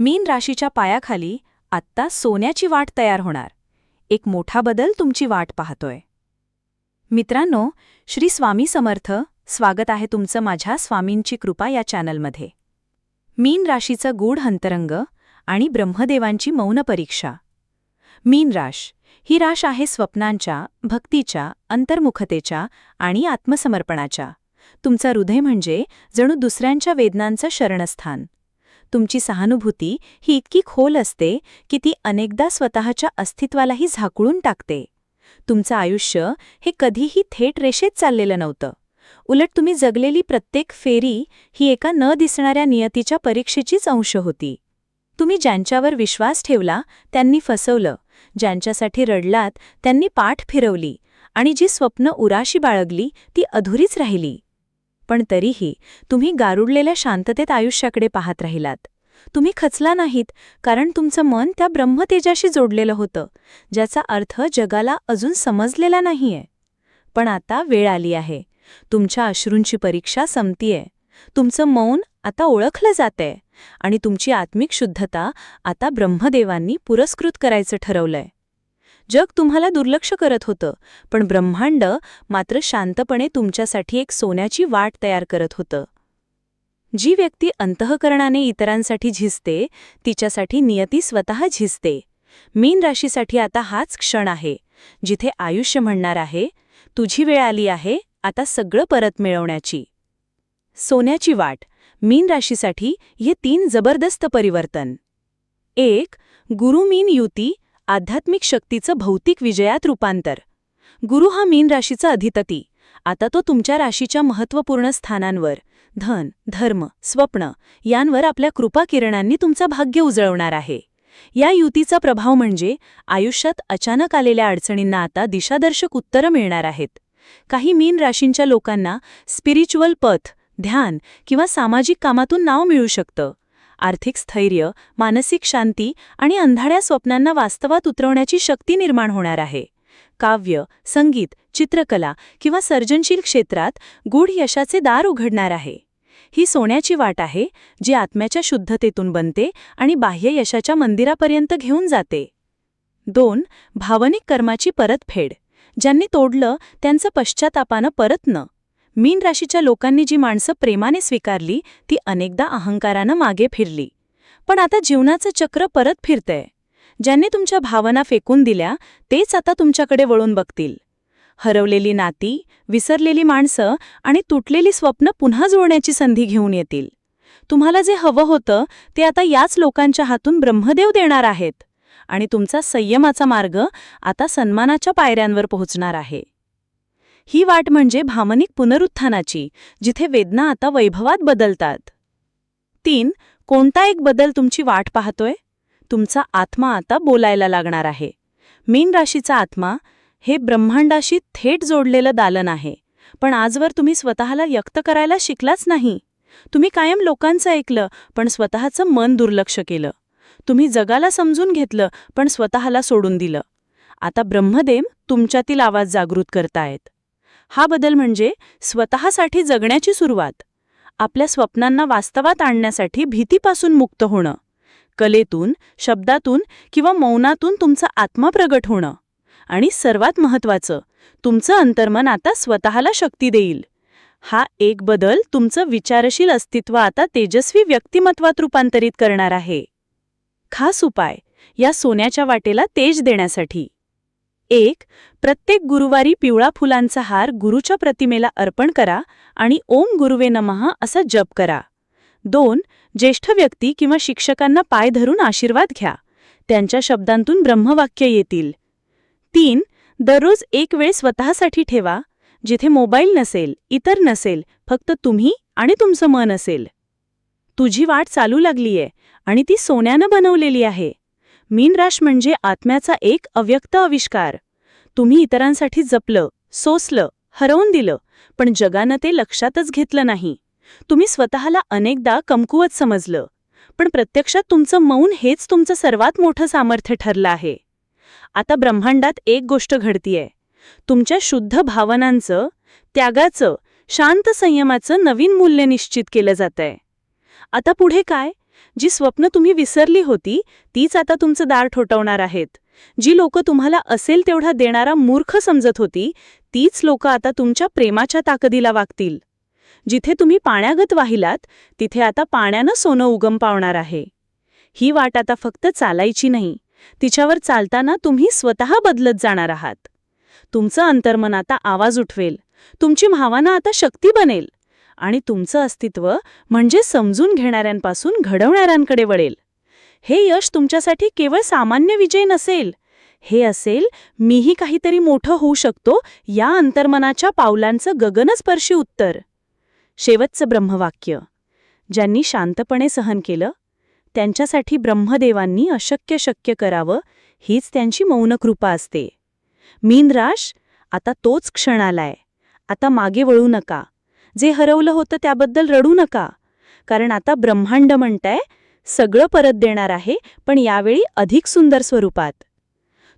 मीन राशीच्या पायाखाली आत्ता सोन्याची वाट तयार होणार. एक मोठा बदल तुमची वाट पाहतोय. मित्रांनो श्री स्वामी समर्थ स्वागत आहे तुमचं माझ्या स्वामींची कृपा या चॅनलमध्ये. मीन राशीचं गूढ अंतरंग आणि ब्रह्मदेवांची मौन परीक्षा. मीन राश ही राश आहे स्वप्नांच्या भक्तीच्या अंतर्मुखतेच्या आणि आत्मसमर्पणाच्या. तुमचं हृदय म्हणजे जणू दुसऱ्यांच्या वेदनांचं शरणस्थान. तुमची सहानुभूती ही इतकी खोल असते की ती अनेकदा स्वतःच्या अस्तित्वालाही झाकळून टाकते. तुमचं आयुष्य हे कधीही थेट रेषेत चाललेलं नव्हतं. उलट तुम्ही जगलेली प्रत्येक फेरी ही एका न दिसणाऱ्या नियतीच्या परीक्षेचीच अंश होती. तुम्ही ज्यांच्यावर विश्वास ठेवला त्यांनी फसवलं. ज्यांच्यासाठी रडलात त्यांनी पाठ फिरवली. आणि जी स्वप्न उराशी बाळगली ती अधुरीच राहिली. पण तरीही तुम्ही गारुडलेल्या शांततेत आयुष्याकडे पाहत राहिलात. तुम्ही खचला नाहीत कारण तुमचं मन त्या ब्रह्मतेजाशी जोडलेलं होतं ज्याचा अर्थ जगाला अजून समजलेला नाहीये. पण आता वेळ आली आहे. तुमच्या अश्रूंची परीक्षा संपतीये. तुमचं मौन आता ओळखलं जातंय आणि तुमची आत्मिक शुद्धता आता ब्रह्मदेवांनी पुरस्कृत करायचं ठरवलंय. जग तुम्हाला दुर्लक्ष करत होतं पण ब्रह्मांड मात्र शांतपणे तुमच्यासाठी एक सोन्याची वाट तयार करत होतं. जी व्यक्ती अंतःकरणाने इतरांसाठी झिजते तिच्यासाठी नियती स्वतः झिजते. मीन राशीसाठी आता हाच क्षण आहे जिथे आयुष्य म्हणणार आहे तुझी वेळ आली आहे आता सगळं परत मिळवण्याची. सोन्याची वाट मीन राशीसाठी हे तीन जबरदस्त परिवर्तन. एक गुरु मीन युती आध्यात्मिक शक्तीचं भौतिक विजयात रूपांतर. गुरु हा मीन राशीचा अधितती आता तो तुमच्या राशीच्या महत्त्वपूर्ण स्थानांवर धन धर्म स्वप्न यांवर आपल्या कृपा किरणांनी तुमचा भाग्य उजळवणार आहे. या युतीचा प्रभाव म्हणजे आयुष्यात अचानक आलेल्या अडचणींना आता दिशादर्शक उत्तरं मिळणार आहेत. काही मीन राशींच्या लोकांना स्पिरिच्युअल पथ ध्यान किंवा सामाजिक कामातून नाव मिळू शकतं. आर्थिक स्थैर्य मानसिक शांती आणि अंधाड्या स्वप्नांना वास्तवात उतरवण्याची शक्ती निर्माण होणार आहे. काव्य संगीत चित्रकला किंवा सर्जनशील क्षेत्रात गूढ यशाचे दार उघडणार आहे. ही सोन्याची वाट आहे जी आत्म्याच्या शुद्धतेतून बनते आणि बाह्य यशाच्या मंदिरापर्यंत घेऊन जाते. दोन भावनिक कर्माची परतफेड. ज्यांनी तोडलं त्यांचं पश्चातापानं परत न मीन राशीच्या लोकांनी जी माणसं प्रेमाने स्वीकारली ती अनेकदा अहंकारानं मागे फिरली. पण आता जीवनाचं चक्र परत फिरतंय. ज्यांनी तुमच्या भावना फेकून दिल्या तेच आता तुमच्याकडे वळून बघतील. हरवलेली नाती विसरलेली माणसं आणि तुटलेली स्वप्न पुन्हा जुळण्याची संधी घेऊन येतील. तुम्हाला जे हवं होतं ते आता याच लोकांच्या हातून ब्रह्मदेव देणार आहेत. आणि तुमचा संयमाचा मार्ग आता सन्मानाच्या पायऱ्यांवर पोहोचणार आहे. ही वाट म्हणजे भामनिक पुनरुत्थानाची जिथे वेदना आता वैभवात बदलतात. तीन कोणता एक बदल तुमची वाट पाहतोय? तुमचा आत्मा आता बोलायला लागणार आहे. मीन राशीचा आत्मा हे ब्रह्मांडाशी थेट जोडलेलं दालन आहे पण आजवर तुम्ही स्वतःला व्यक्त करायला शिकलाच नाही. तुम्ही कायम लोकांचं ऐकलं पण स्वतःचं मन दुर्लक्ष केलं. तुम्ही जगाला समजून घेतलं पण स्वतःला सोडून दिलं. आता ब्रह्मदेव तुमच्यातील आवाज जागृत करतायत. हा बदल म्हणजे स्वतःसाठी जगण्याची सुरुवात. आपल्या स्वप्नांना वास्तवात आणण्यासाठी भीतीपासून मुक्त होणं. कलेतून शब्दातून किंवा मौनातून तुमचा आत्मा प्रगट होणं. आणि सर्वात महत्वाचं तुमचं अंतर्मन आता स्वतःला शक्ती देईल. हा एक बदल तुमचं विचारशील अस्तित्व आता तेजस्वी व्यक्तिमत्वात रूपांतरित करणार आहे. खास उपाय या सोन्याच्या वाटेला तेज देण्यासाठी. एक प्रत्येक गुरुवारी पिवळा फुलांचा हार गुरुच्या प्रतिमेला अर्पण करा आणि ओम गुरुवे नमहा असा जप करा. दोन ज्येष्ठ व्यक्ती किंवा शिक्षकांना पाय धरून आशीर्वाद घ्या. त्यांच्या शब्दांतून ब्रह्मवाक्य येतील. तीन दररोज एक वेळ स्वतःसाठी ठेवा जिथे मोबाईल नसेल इतर नसेल फक्त तुम्ही आणि तुमचं मन असेल. तुझी वाट चालू लागलीये आणि ती सोन्यानं बनवलेली आहे. मीनराश म्हणजे आत्म्याचा एक अव्यक्त आविष्कार. तुम्ही इतरांसाठी जपलं सोसलं हरवून दिलं पण जगानं ते लक्षातच घेतलं नाही. तुम्ही स्वतःला अनेकदा कमकुवत समजलं पण प्रत्यक्षात तुमचं मौन हेच तुमचं सर्वात मोठं सामर्थ्य ठरलं आहे. आता ब्रह्मांडात एक गोष्ट घडतीये. तुमच्या शुद्ध भावनांचं त्यागाचं शांत संयमाचं नवीन मूल्य निश्चित केलं जातंय. आता पुढे काय? जी स्वप्न तुम्ही विसरली होती तीच आता तुमचं दार ठोठवणार आहेत. जी लोक तुम्हाला असेल तेवढा देणारा मूर्ख समजत होती तीच लोक आता तुमच्या प्रेमाच्या ताकदीला वागतील. जिथे तुम्ही पाण्यागत वाहिलात तिथे आता पाण्यानं सोनं उगम पावणार आहे. ही वाट आता फक्त चालायची नाही तिच्यावर चालताना तुम्ही स्वतः बदलत जाणार आहात. तुमचं अंतर्मन आता आवाज उठवेल. तुमची भावना आता शक्ती बनेल. आणि तुमचं अस्तित्व म्हणजे समजून घेणाऱ्यांपासून घडवणाऱ्यांकडे वळेल. हे यश तुमच्यासाठी केवळ सामान्य विजय नसेल. हे असेल मीही काहीतरी मोठं होऊ शकतो या अंतर्मनाच्या पावलांचं गगनस्पर्शी उत्तर. शेवटचं ब्रह्मवाक्य. ज्यांनी शांतपणे सहन केलं त्यांच्यासाठी ब्रह्मदेवांनी अशक्य शक्य करावं हीच त्यांची मौन कृपा असते. मीनराश आता तोच क्षण आलाय आता मागे वळू नका. जे हरवलं होतं त्याबद्दल रडू नका. कारण आता ब्रह्मांड म्हणताय सगळं परत देणार आहे पण यावेळी अधिक सुंदर स्वरूपात.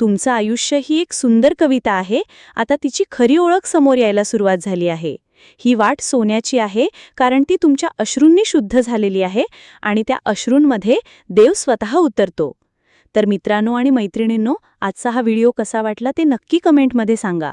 तुमचं आयुष्य ही एक सुंदर कविता आहे आता तिची खरी ओळख समोर यायला सुरुवात झाली आहे. ही वाट सोन्याची आहे कारण ती तुमच्या अश्रूंनी शुद्ध झालेली आहे आणि त्या अश्रूंमध्ये देव स्वतः उतरतो. तर मित्रांनो आणि मैत्रिणींनो आजचा हा व्हिडिओ कसा वाटला ते नक्की कमेंटमध्ये सांगा.